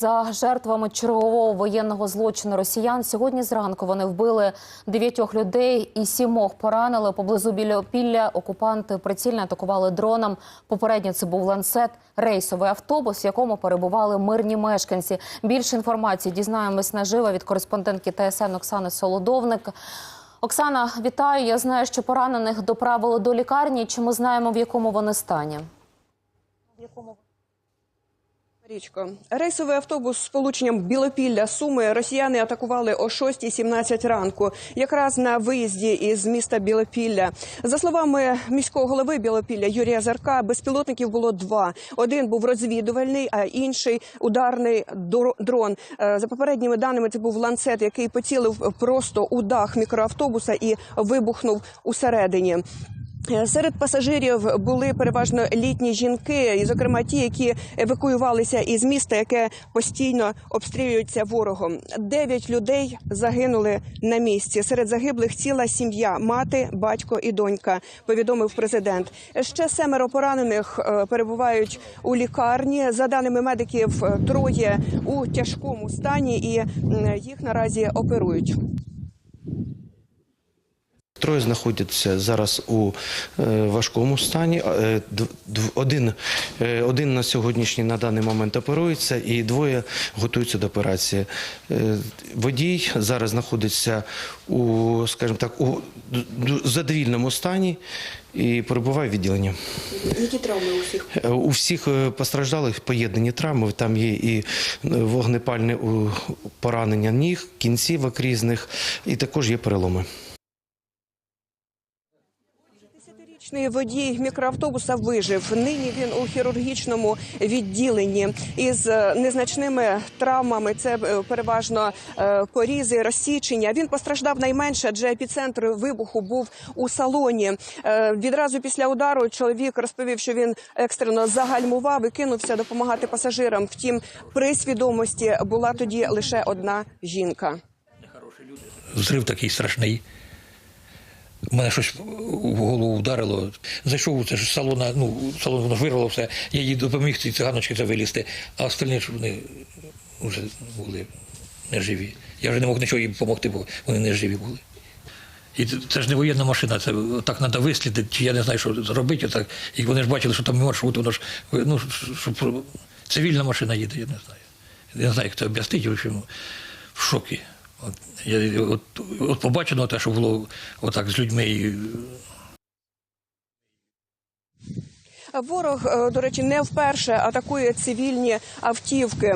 За жертвами чергового воєнного злочину росіян сьогодні зранку вони вбили дев'ятьох людей і сімох поранили поблизу біля опілля. Окупанти прицільно атакували дроном. Попередньо це був ланцет, рейсовий автобус, в якому перебували мирні мешканці. Більше інформації дізнаємось наживо від кореспондентки ТСН Оксани Солодовник. Оксана, вітаю. Я знаю, що поранених доправили до лікарні. Чи ми знаємо в якому вони стані? Річко, рейсовий автобус з сполученням Білопілля Суми росіяни атакували о 6.17 ранку, якраз на виїзді із міста Білопілля. За словами міського голови Білопілля Юрія Зарка, безпілотників було два. Один був розвідувальний, а інший ударний дро- дрон. Е, За попередніми даними, це був ланцет, який поцілив просто у дах мікроавтобуса і вибухнув усередині. Е, Серед пасажирів були переважно літні жінки, і, зокрема, ті, які евакуювалися із міста, яке постійно обстрілюється ворогом. Дев'ять людей загинули на місці. Серед загиблих ціла сім'я, мати, батько і донька. Повідомив президент. Ще семеро поранених е, перебувають у лікарні. За даними медиків, е, троє у тяжкому стані, і їх наразі оперують. Троє знаходяться зараз у е, важкому стані. Е, один, е, один на сьогоднішній на даний момент оперується, і двоє готуються до операції. Водій зараз знаходиться у, скажімо так, у задовільному стані і перебуває в відділенні. Які травми у всіх? У всіх постраждалих поєднані травми. Там є і вогнепальне поранення ніг, кінцівок різних, і також є переломи. Десятирічний водій мікроавтобуса вижив. Нині він у хірургічному відділенні із е, незначними травмами. Це е, переважно е, порізи, розсічення. Він постраждав найменше, адже епіцентр вибуху був у салоні. Відразу після удару чоловік розповів, що він екстрено загальмував і кинувся допомагати пасажирам. Втім, при свідомості була тоді лише одна жінка. Взрив такий страшний. У мене щось в голову вдарило. Зайшов це ж салона, ну, салон воно вирвало все. Я їй допоміг цій циганочці це вилізти, а остальні ж вони вже були неживі. Я вже не мог нічого їм допомогти, бо вони неживі були. І це- ж не воєнна машина, це так треба вислідити, чи я не знаю, що зробити. Отак. І вони ж бачили, що там маршрут, воно ж ну, що, цивільна машина їде, я не знаю. Я не знаю, як це об'яснити, в общем, в шокі. От, я, от, от побачено те, що було отак з людьми. Ворог, е, до речі, не вперше атакує цивільні автівки.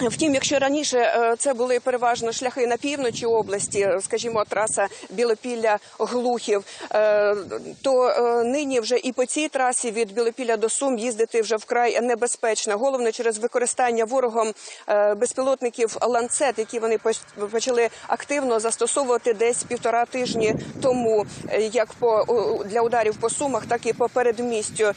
Втім, якщо раніше е, це були переважно шляхи на півночі області, скажімо, траса Білопілля Глухів, е, то е, нині вже і по цій трасі від Білопілля до Сум їздити вже вкрай небезпечно. Головне через використання ворогом безпілотників ланцет, які вони почали активно застосовувати десь півтора тижні тому, як по для ударів по сумах, так і по передмістю.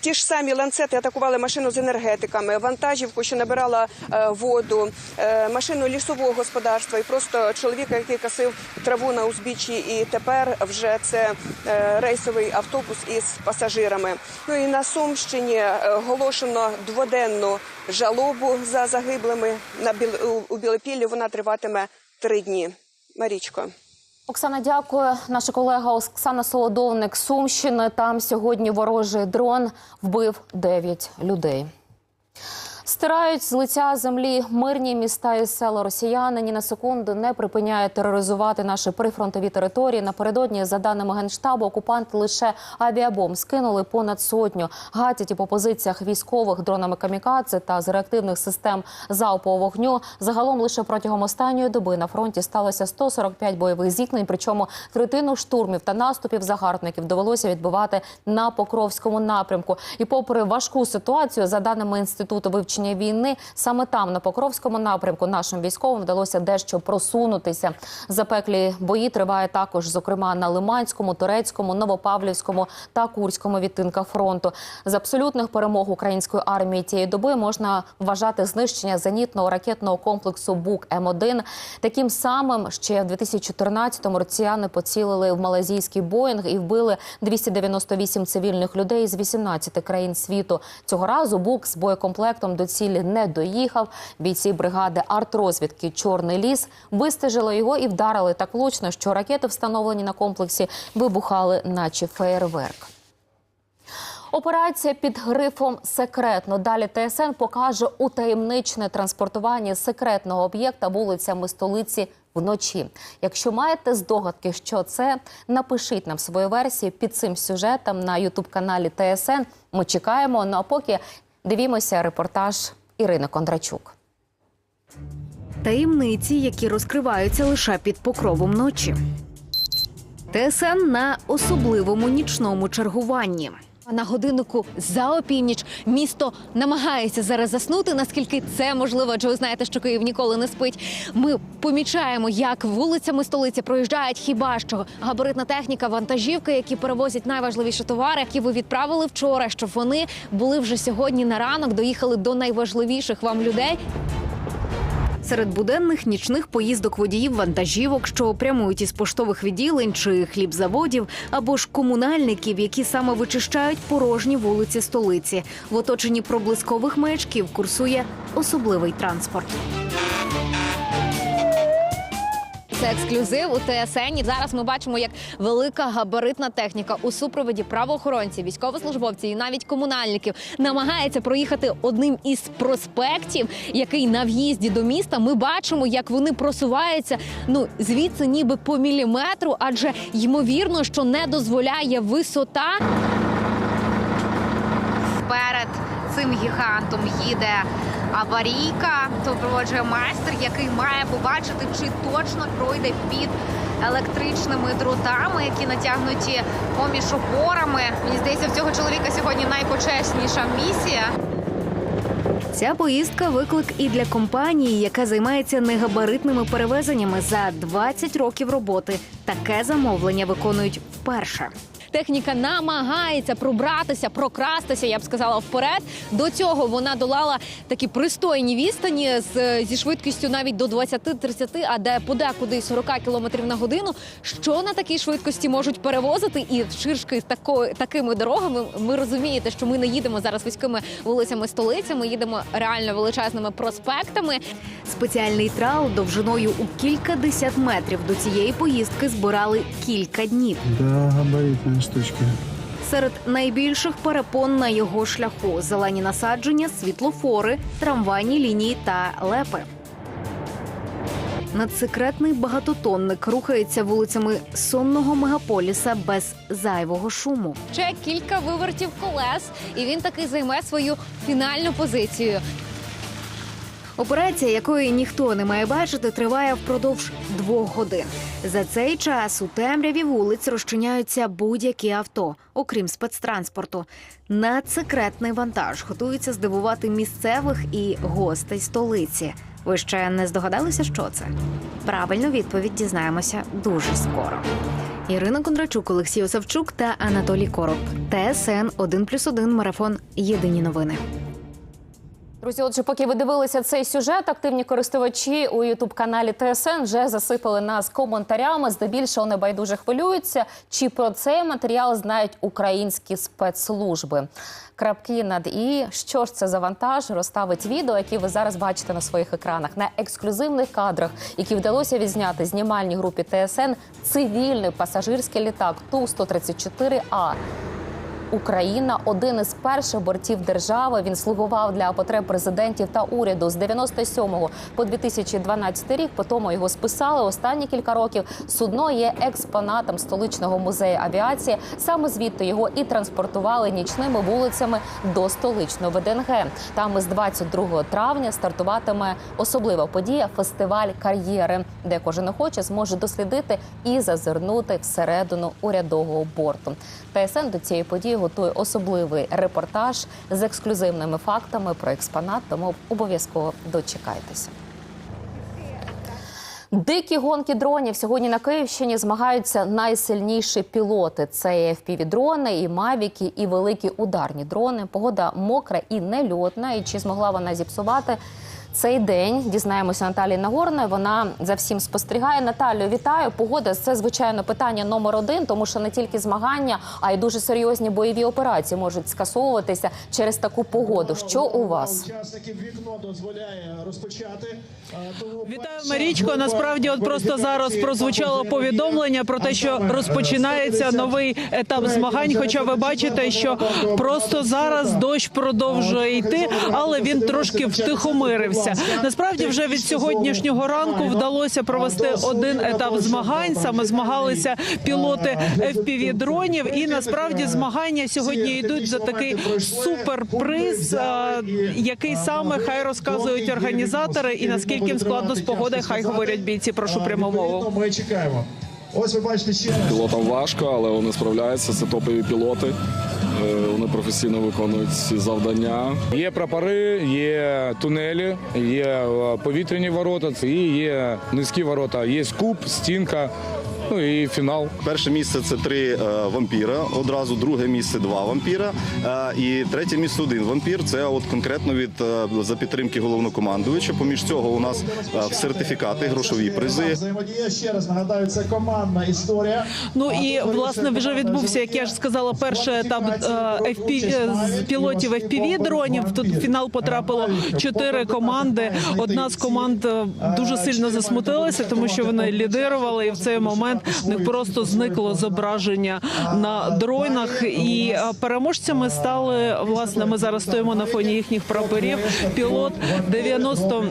Ті ж самі ланцети атакували машину з енергетиками, вантажівку, що набирала воду, е, машину лісового господарства і просто чоловіка, який косив траву на узбіччі. І тепер вже це е, рейсовий автобус із пасажирами. Ну і на Сумщині е, оголошено дводенну жалобу за загиблими на Біл- у- Білопіллі. Вона триватиме три дні. Марічко. Оксана, дякую. Наша колега Оксана Солодовник Сумщини. Там сьогодні ворожий дрон вбив 9 людей. Стирають з лиця землі мирні міста і села росіяни. Ні на секунду не припиняють тероризувати наші прифронтові території. Напередодні, за даними генштабу, окупанти лише авіабомб скинули понад сотню. Гатять і по позиціях військових дронами камікадзе та з реактивних систем залпового вогню. Загалом лише протягом останньої доби на фронті сталося 145 бойових зіткнень. Причому третину штурмів та наступів загарбників довелося відбивати на Покровському напрямку. І попри важку ситуацію, за даними інституту вивчення війни, саме там на Покровському напрямку нашим військовим вдалося дещо просунутися. Запеклі бої триває також, зокрема на Лиманському, Турецькому, Новопавлівському та Курському відтинках фронту. З абсолютних перемог української армії тієї доби можна вважати знищення зенітного ракетного комплексу Бук М1. Таким самим ще в 2014-му росіяни поцілили в малазійський Боїнг і вбили 298 цивільних людей з 18 країн світу. Цього разу Бук з боєкомплектом до до цілі не доїхав. Бійці бригади артрозвідки Чорний ліс вистежили його і вдарили так влучно, що ракети, встановлені на комплексі, вибухали, наче феєрверк. Операція під грифом секретно. Далі ТСН покаже утаємничне транспортування секретного об'єкта вулицями столиці вночі. Якщо маєте здогадки, що це, напишіть нам свою версію під цим сюжетом на ютуб каналі ТСН. Ми чекаємо. Ну а поки дивімося репортаж Ірини Кондрачук. Таємниці, які розкриваються лише під покровом ночі. ТСН на особливому нічному чергуванні. На годиннику за опівніч місто намагається зараз заснути, наскільки це можливо, адже ви знаєте, що Київ ніколи не спить. Ми помічаємо, як вулицями столиці проїжджають хіба що габаритна техніка, вантажівки, які перевозять найважливіші товари, які ви відправили вчора, щоб вони були вже сьогодні на ранок, доїхали до найважливіших вам людей. Серед буденних нічних поїздок водіїв вантажівок, що прямують із поштових відділень чи хлібзаводів, або ж комунальників, які саме вичищають порожні вулиці столиці. В оточенні проблискових маячків курсує особливий транспорт. Це ексклюзив у ТСН. Зараз ми бачимо, як велика габаритна техніка у супроводі правоохоронців, військовослужбовців і навіть комунальників намагається проїхати одним із проспектів, який на в'їзді до міста. Ми бачимо, як вони просуваються. Ну звідси, ніби по міліметру, адже ймовірно, що не дозволяє висота. перед цим гігантом їде аварійка, супроводжує майстер, який має побачити, чи точно пройде під електричними дротами, які натягнуті поміж опорами. Мені здається, в цього чоловіка сьогодні найпочесніша місія. Ця поїздка виклик і для компанії, яка займається негабаритними перевезеннями за 20 років роботи. Таке замовлення виконують вперше. Техніка намагається пробратися, прокрастися, я б сказала, вперед. До цього вона долала такі пристойні відстані з зі швидкістю навіть до 20-30, а де подекуди й 40 км на годину. Що на такій швидкості можуть перевозити і ширшки з такою такими дорогами. Ви розумієте, що ми не їдемо зараз вузькими вулицями столиці. Ми їдемо реально величезними проспектами. Спеціальний трал довжиною у кілька десят метрів до цієї поїздки збирали кілька днів. Да, габаритная штучка. Серед найбільших перепон на його шляху зелені насадження, світлофори, трамвайні лінії та лепи. Надсекретний багатотонник рухається вулицями сонного мегаполіса без зайвого шуму. Ще кілька вивертів колес, і він таки займе свою фінальну позицію. Операція, якої ніхто не має бачити, триває впродовж двох годин. За цей час у темряві вулиць розчиняються будь-які авто, окрім спецтранспорту. Надсекретний вантаж готується здивувати місцевих і гостей столиці. Ви ще не здогадалися, що це? Правильну відповідь дізнаємося дуже скоро. Ірина Кондрачук, Олексій Осавчук та Анатолій Короб. ТСН 1+,1 марафон. Єдині новини. Друзі, отже, поки ви дивилися цей сюжет, активні користувачі у ютуб каналі ТСН вже засипали нас коментарями. Здебільшого небайдуже хвилюються, чи про цей матеріал знають українські спецслужби. Крапки над і що ж це за вантаж розставить відео, які ви зараз бачите на своїх екранах на ексклюзивних кадрах, які вдалося відзняти знімальній групі ТСН цивільний пасажирський літак Ту 134 А. Україна один із перших бортів держави. Він слугував для потреб президентів та уряду з 97 по 2012 рік. Потім його списали. Останні кілька років судно є експонатом столичного музею авіації. Саме звідти його і транспортували нічними вулицями до столичного ВДНГ. Там із 22 травня стартуватиме особлива подія фестиваль кар'єри, де кожен охоче зможе дослідити і зазирнути всередину урядового борту. ТСН до цієї події готує особливий репортаж з ексклюзивними фактами про експонат. Тому обов'язково дочекайтеся. Дикі гонки дронів сьогодні на Київщині змагаються найсильніші пілоти. Це і FPV-дрони, і мавіки, і великі ударні дрони. Погода мокра і нельотна. І чи змогла вона зіпсувати цей день. Дізнаємося Наталії Нагорної. Вона за всім спостерігає. Наталю, вітаю. Погода це звичайно питання номер один, тому що не тільки змагання, а й дуже серйозні бойові операції можуть скасовуватися через таку погоду. Що у вас? Учасників вікно дозволяє розпочати. Вітаю, Марічко. Насправді, от просто зараз прозвучало повідомлення про те, що розпочинається новий етап змагань. Хоча ви бачите, що просто зараз дощ продовжує йти, але він трошки втихомирився. Насправді, вже від сьогоднішнього ранку вдалося провести один етап змагань. Саме змагалися пілоти fpv дронів. І насправді змагання сьогодні йдуть за такий суперприз, який саме хай розказують організатори, і наскільки їм складно з погодою, хай говорять бійці. Прошу пряму мову. Ми чекаємо. Ось ви бачите ще раз. Пілотам важко, але вони справляються. Це топові пілоти. Е, Вони професійно виконують ці завдання. Є прапори, є тунелі, є е, повітряні ворота, і є низькі ворота, є куб, стінка, ну і фінал. Перше місце це три е, вампіра. Одразу друге місце два вампіра. Е, і третє місце один вампір. Це от конкретно від е, за підтримки головнокомандуюча. Поміж цього у нас е, сертифікати, грошові призи. Взаємодія ще раз нагадаю, це командна історія. Ну і власне вже відбувся, як я ж сказала, перший етап е, е, з пілотів FPV дронів. Тут в фінал потрапило чотири команди. Одна з команд дуже сильно засмутилася, тому що вони лідирували, і в цей момент в них просто зникло зображення на дронах. І е, переможцями стали власне. Ми зараз стоїмо на фоні їхніх прапорів. Пілот 90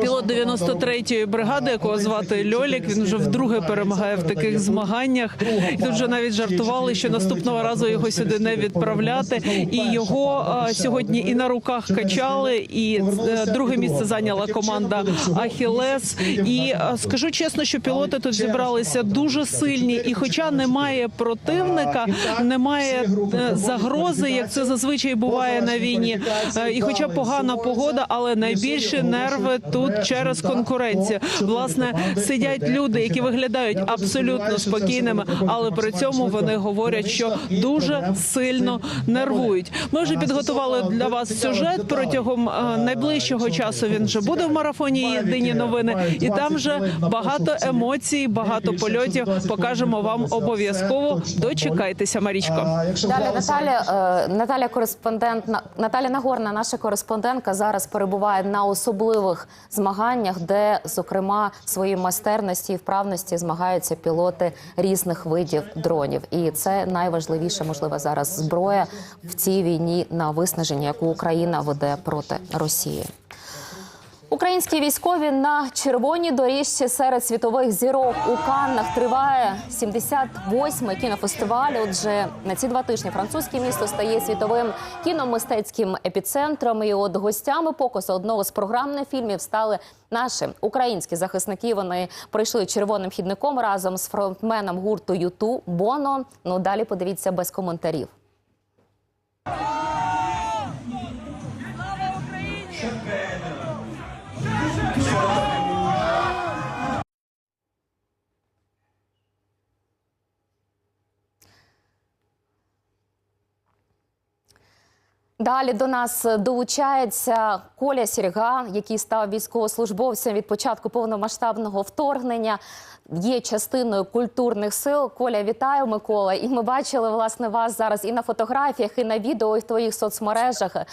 пілот 93-ї бригади, якого звати Льолік. Він вже вдруге перемагає в таких змаганнях. І тут вже навіть жартували, що наступного разу його сюди не відправляти. І його а, сьогодні і на руках качали. І е, друге місце зайняла команда Ахілес. І а, скажу чесно, що пілоти тут зібралися дуже сильні. І, хоча немає противника, немає е, загрози, як це зазвичай буває на війні. Е, І хоча погана погода, але найбільше нерви тут через конкуренцію. Власне, сидять люди, які виглядають абсолютно спокійними, але при цьому вони говорять, що дуже сильно нервують. Ми вже підготували для вас сюжет протягом е, найближчого часу. Він вже буде в марафоні. Єдині новини, і там вже багато емоцій, багато польотів. Покажемо вам обов'язково. Дочекайтеся, Марічко. Далі Наталя, е, Наталя кореспондент Наталя Нагорна, наша кореспондентка, зараз перебуває на особливих змаганнях, де, зокрема, свої майстерності і вправності змагаються пілоти різних видів дронів. І це найважливіша, можливо, зараз зброя в цій війні на виснаження, яку Україна веде проти Росії. Українські військові на червоній доріжці серед світових зірок у Каннах триває 78-й кінофестиваль. Отже, на ці два тижні французьке місто стає світовим кіномистецьким епіцентром. І от гостями показу одного з програмних фільмів стали наші українські захисники. Вони пройшли червоним хідником разом з фронтменом гурту Юту Боно. Ну далі подивіться без коментарів. Thank you. Далі до нас долучається Коля Сірга, який став військовослужбовцем від початку повномасштабного вторгнення. Є частиною культурних сил. Коля, вітаю, Микола. І ми бачили власне вас зараз і на фотографіях, і на відео, і в твоїх соцмережах е,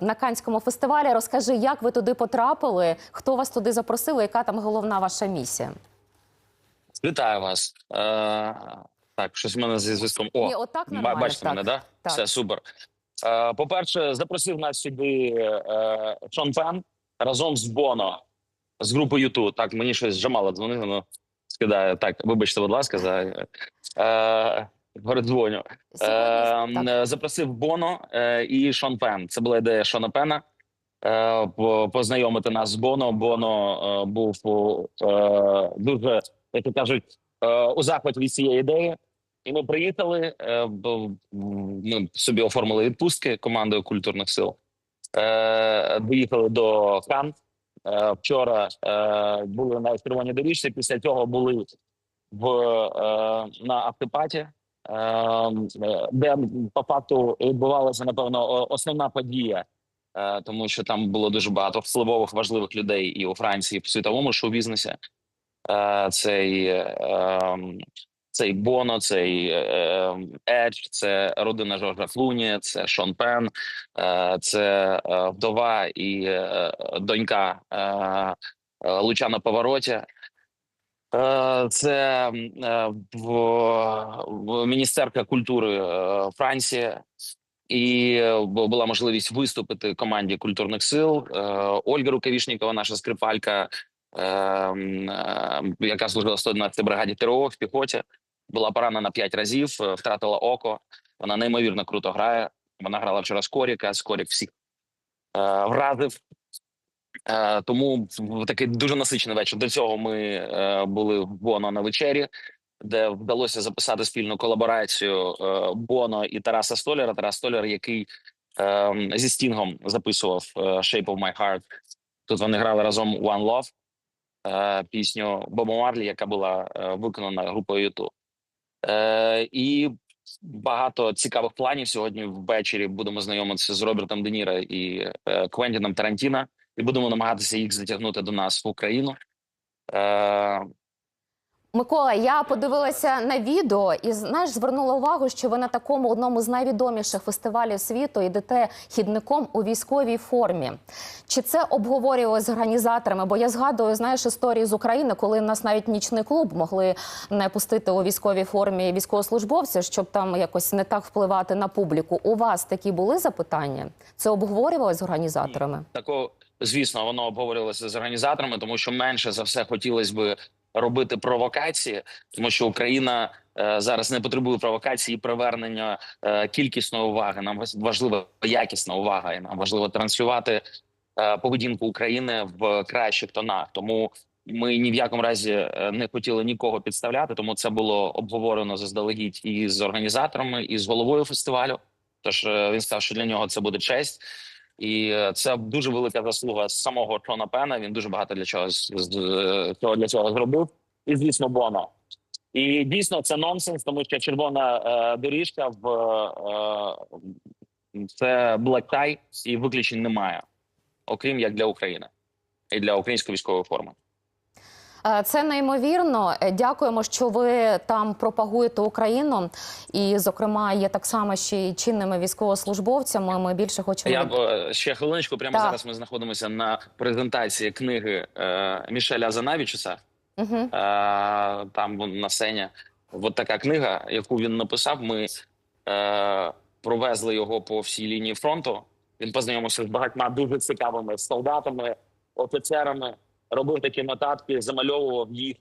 на Канському фестивалі. Розкажи, як ви туди потрапили, хто вас туди запросив, яка там головна ваша місія? Вітаю вас. Е, так, щось в мене зі зв'язком. О, Ні, отак ба- бачите так. мене, да? Так. Все супер. Е, по-перше, запросив нас сюди е, Шон Пен разом з Боно з групи Юту. Так, мені щось Джамала дзвонив, воно скидає. Так, вибачте, будь ласка, за е, передзвоню. Сьогодні, Е, так. е, запросив Боно е, і Шон Пен. Це була ідея Шона Пена. Е, по- познайомити нас з Боно. Боно е, був е, дуже, як кажуть, е, у захваті від цієї ідеї. І ми приїхали. Е, ми собі оформили відпустки командою культурних сил. Е, доїхали до Кан. Е, вчора були на червоній доріжці. Після цього були в на автопаті, де по факту відбувалася напевно основна подія тому що там було дуже багато впливових важливих людей і у Франції, і в світовому шоу-бізнесі. Цей, ем, цей Боно, цей е, Едж, це родина Жоржа Клуні, це Шон Пен, е, це е, вдова і е, донька е, е, Повороті. Е, Це е, міністерка культури е, Франції, і е, була можливість виступити команді культурних сил. Е, Ольга Рукавішнікова, наша скрипалька, е, м, е, яка служила в 111 бригаді ТРО в піхоті, була поранена п'ять разів, е, втратила око. Вона неймовірно круто грає. Вона грала вчора з Коріка, з Корік всіх е, вразив. Е, тому такий дуже насичений вечір. До цього ми е, були в Боно на вечері, де вдалося записати спільну колаборацію е, Боно і Тараса Столяра. Тарас Столяр, який е, зі Стінгом записував е, Shape of My Heart. Тут вони грали разом One Love, е, пісню Боба Марлі, яка була е, виконана групою YouTube. Е, і багато цікавих планів сьогодні ввечері будемо знайомитися з Робертом Де Ніро і е, Квентіном Тарантіно і будемо намагатися їх затягнути до нас в Україну. Е, Микола, я подивилася на відео і знаєш, звернула увагу, що ви на такому одному з найвідоміших фестивалів світу йдете хідником у військовій формі. Чи це обговорювалося з організаторами? Бо я згадую, знаєш, історії з України, коли нас навіть нічний клуб могли не пустити у військовій формі військовослужбовців, щоб там якось не так впливати на публіку. У вас такі були запитання? Це обговорювалося з організаторами? Тако, звісно, воно обговорювалося з організаторами, тому що менше за все хотілося би робити провокації, тому що Україна е, зараз не потребує провокації і привернення е, кількісної уваги. Нам важлива якісна увага, і нам важливо транслювати е, поведінку України в кращих тонах. Тому ми ні в якому разі не хотіли нікого підставляти. Тому це було обговорено заздалегідь і з організаторами, і з головою фестивалю. Тож він сказав, що для нього це буде честь. І е, це дуже велика заслуга самого Джона Пена. Він дуже багато для чого цього для цього зробив. І звісно, Боно. І дійсно це нонсенс, тому що червона е, доріжка в е, це black tie, і виключень немає, окрім як для України і для української військової форми. Е, Це неймовірно. Е, Дякуємо, що ви там пропагуєте Україну. І, зокрема, є так само ще й чинними військовослужбовцями. Ми більше хочемо Я б е, ще хвилиночку. Прямо Так. зараз ми знаходимося на презентації книги Мішеля Занавічуса. Угу. Там на сцені. От така книга, яку він написав. Ми е, провезли його по всій лінії фронту. Він познайомився з багатьма дуже цікавими солдатами, офіцерами, робив такі нотатки, замальовував їх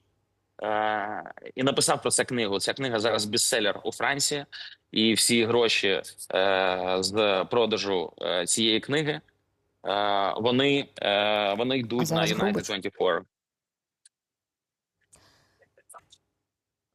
е, і написав про це книгу. Ця книга зараз бестселер у Франції, і всі гроші е, з продажу е, цієї книги е, вони, е, вони йдуть на United 24.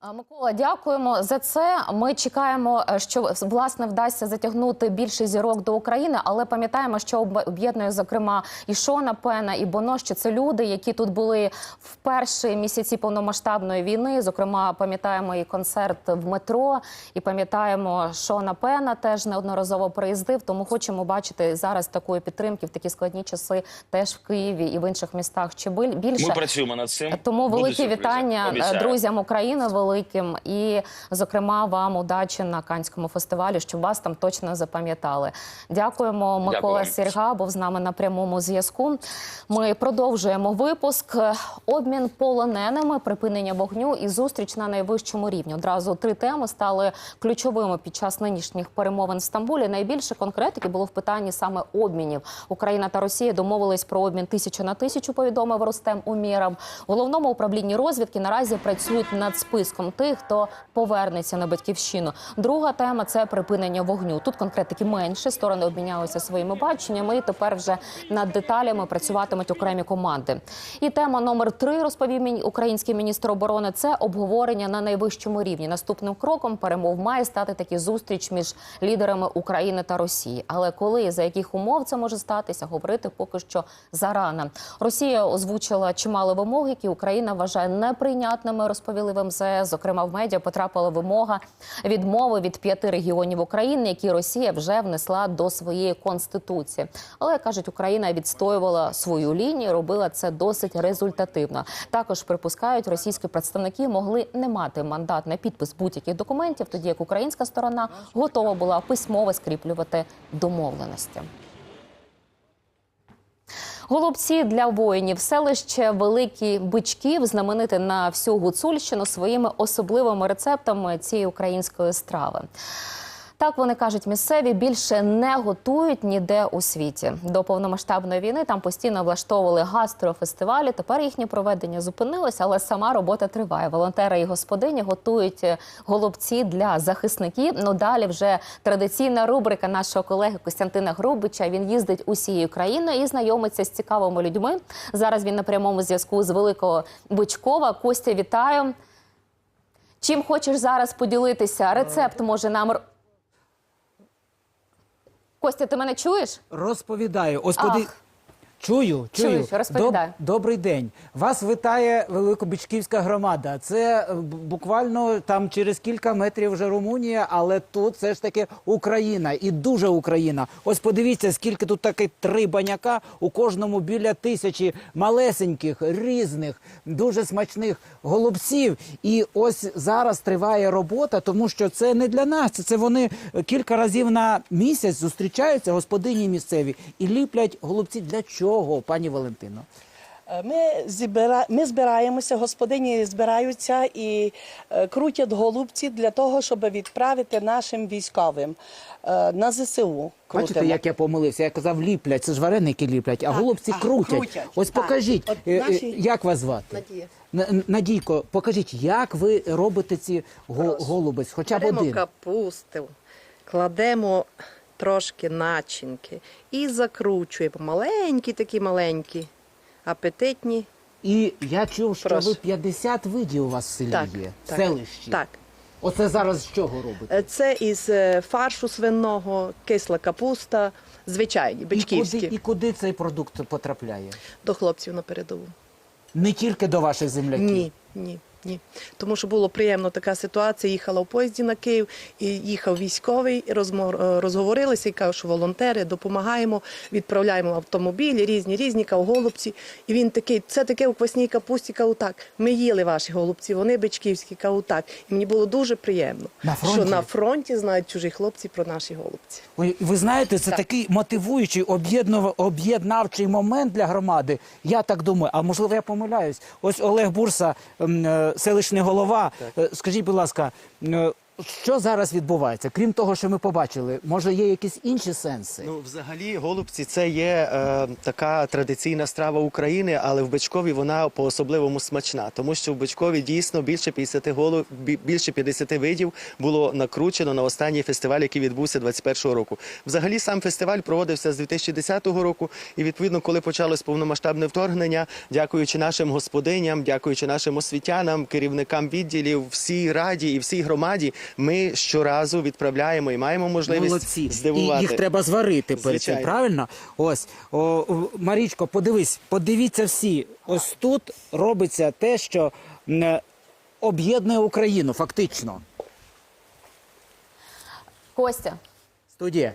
Микола, дякуємо за це. Ми чекаємо, е, що власне вдасться затягнути більше зірок до України, але пам'ятаємо, що об'єднує зокрема і Шона Пена, і Боно, що це люди, які тут були в перші місяці повномасштабної війни. Зокрема, пам'ятаємо і концерт в метро, і пам'ятаємо Шона Пена теж неодноразово приїздив. Тому хочемо бачити зараз такої підтримки в такі складні часи, теж в Києві і в інших містах. Чи більше Ми працюємо над цим. тому велике вітання е, Обіцяю. друзям України великим і, зокрема, вам удачі на Канському фестивалі, щоб вас там точно запам'ятали. Дякуємо, Микола. Сірга, був з нами на прямому зв'язку. Ми продовжуємо випуск. Обмін полоненими, припинення вогню і зустріч на найвищому рівні. Одразу три теми стали ключовими під час нинішніх перемовин в Стамбулі. Найбільше конкретики було в питанні саме обмінів. Україна та Росія домовились про обмін тисячу на тисячу. Повідомив Рустем Умєров. У головному управлінні розвідки наразі працюють над списком тих, хто повернеться на батьківщину. Друга тема це припинення вогню. Тут конкретики менше. Сторони обмінялися своїми баченнями. І тепер вже над деталями працюватимуть окремі команди. І тема номер три розповів український міністр оборони. Це обговорення на найвищому рівні. Наступним кроком перемов має стати такі зустріч між лідерами України та Росії. Але коли і за яких умов це може статися, говорити поки що зарано. Росія озвучила чимало вимог, які Україна вважає неприйнятними. Розповіли в МЗС. Зокрема в медіа, потрапила вимога відмови від п'яти регіонів України, які Росія вже внесла до своєї конституції. Але кажуть, Україна відстоювала свою лінію, робила це досить результативно. Також припускають, російські представники могли не мати мандат на підпис будь-яких документів, тоді як українська сторона готова була письмово скріплювати домовленості. Голубці для воїнів селище Великі Бичків знамените на всю Гуцульщину своїми особливими рецептами цієї української страви. Так вони кажуть, місцеві більше не готують ніде у світі. До повномасштабної війни там постійно влаштовували гастрофестивалі. Тепер їхнє проведення зупинилося, але сама робота триває. Волонтери і господині готують е, голубці для захисників. Ну далі вже традиційна рубрика нашого колеги Костянтина Грубича. Він їздить усією країною і знайомиться з цікавими людьми. Зараз він на прямому зв'язку з Великого Бичкова. Костя, вітаю. Чим хочеш зараз поділитися? Рецепт може нам Костя, ти мене чуєш? Розповідаю. Ось поди... Чую, чую. Чую, розповідай. Доб- Добрий день. Вас вітає Великобічківська громада. Це е, б- буквально там через кілька метрів вже Румунія, але тут все ж таки Україна і дуже Україна. Ось подивіться, скільки тут таки три баняка, у кожному біля тисячі малесеньких, різних, дуже смачних голубців. І ось зараз триває робота, тому що це не для нас. Це вони кілька разів на місяць зустрічаються господині місцеві і ліплять голубці. Для чого, пані Валентино? Е, Ми, зібира... ми збираємося, господині збираються і е, крутять голубці для того, щоб відправити нашим військовим е, на ЗСУ. Бачите, як я помилився? Я казав, ліплять. Це ж вареники ліплять, а Так, голубці а, крутять. крутять, Ось так. покажіть, От наші- як вас звати? Надія. Надійко, покажіть, як ви робите ці го- голубець, хоча б Беремо капусту, кладемо трошки начинки і закручуємо. Маленькі такі маленькі, апетитні. І я чув, що Прошу. ви 50 видів у вас в селі Так, є, в так, селищі. так. Оце зараз з чого робите? Е, Це із е, фаршу свиного, кисла капуста, звичайні, І куди, і куди цей продукт потрапляє? До хлопців на передову. Не тільки до ваших земляків. Ні, ні. Ні, тому що було приємно така ситуація. Їхала в поїзді на Київ, і їхав військовий. е, розговорилися і кажуть, що волонтери допомагаємо, відправляємо автомобілі, різні різні кав голубці. І він такий, це таке у квасній капусті, кав так. Ми їли ваші голубці, вони бичківські, кав так. І мені було дуже приємно, На що на фронті знають чужі хлопці про наші голубці. Ой, Ви знаєте, це Так. такий мотивуючий, об'єднавчий момент для громади. Я так думаю, а можливо я помиляюсь. Ось Олег Бурса, е, селищний голова. Е, Скажіть, будь ласка, е, що зараз відбувається? Крім того, що ми побачили, може є якісь інші сенси? Ну, взагалі, голубці це є е, така традиційна страва України, але в Бичкові вона по-особливому смачна, тому що в Бичкові дійсно більше 50 голуб, більше 50 видів було накручено на останній фестиваль, який відбувся 21-го року. Взагалі сам фестиваль проводився з 2010 року, і відповідно, коли почалось повномасштабне вторгнення, дякуючи нашим господиням, дякуючи нашим освітянам, керівникам відділів, всій раді і всій громаді, ми щоразу відправляємо і маємо можливість Молодці. здивувати. І їх треба зварити перед цим, Звичайно. правильно? Ось, о, о, Марічко, подивись, подивіться всі. Ось тут робиться те, що м, об'єднує Україну, фактично. Костя. Студія.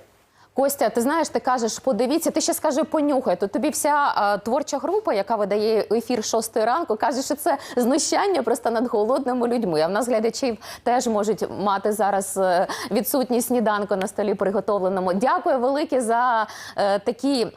Костя, ти знаєш, ти кажеш, подивіться, ти ще скажи, понюхай. То тобі вся а, творча група, яка видає ефір шостої ранку, каже, що це знущання просто над голодними людьми. А в нас глядачів теж можуть мати зараз е, відсутність сніданку на столі приготовленому. Дякую велике за е, такі.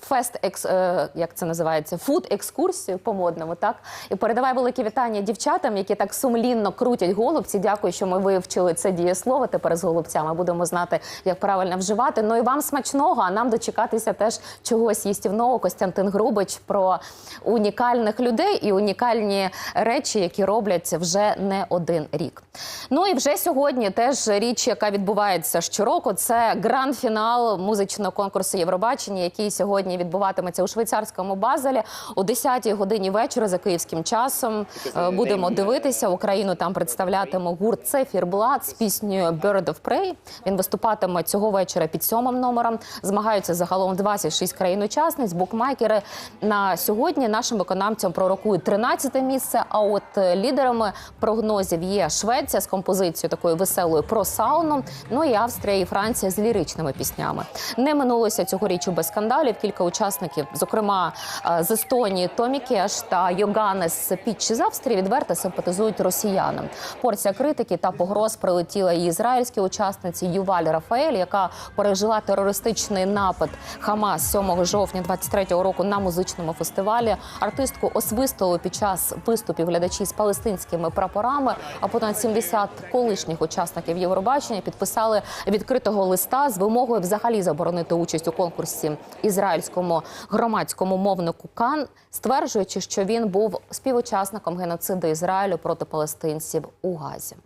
Фест екс, е, як це називається, фуд екскурсію по модному, так і передавай велике вітання дівчатам, які так сумлінно крутять голубці. Дякую, що ми вивчили це дієслово тепер з голубцями. Будемо знати, як правильно вживати. Ну і вам смачного, а нам дочекатися теж чогось їстівного. Костянтин Грубич про унікальних людей і унікальні речі, які роблять вже не один рік. Ну і вже сьогодні теж річ, яка відбувається щороку, це гранд-фінал музичного конкурсу Євробачення, який сьогодні відбуватиметься у швейцарському базелі о 10-й годині вечора за київським часом. Е, Будемо дивитися. Україну там представлятиме гурт Цефірблат з піснею Bird of Prey. Він виступатиме цього вечора під сьомим номером. Змагаються загалом 26 країн-учасниць. Букмекери на сьогодні нашим виконавцям пророкують 13 місце. А от е, лідерами прогнозів є Швеція з композицією такою веселою про сауну. Ну і Австрія і Франція з ліричними піснями. Не минулося цьогоріч без скандалів. Кілька учасників, зокрема е, з Естонії Томі Кеш та Йоганнес Пітчі з Австрії, відверто симпатизують росіянам. Порція критики та погроз прилетіла і ізраїльській учасниці Юваль Рафаель, яка пережила терористичний напад Хамас 7 жовтня 23-го року на музичному фестивалі. Артистку освистили під час виступів глядачі з палестинськими прапорами. А понад 70 колишніх учасників Євробачення підписали відкритого листа з вимогою взагалі заборонити участь у конкурсі ізраїльському громадському мовнику Кан, стверджуючи, що він був співучасником геноциду Ізраїлю проти палестинців у Газі.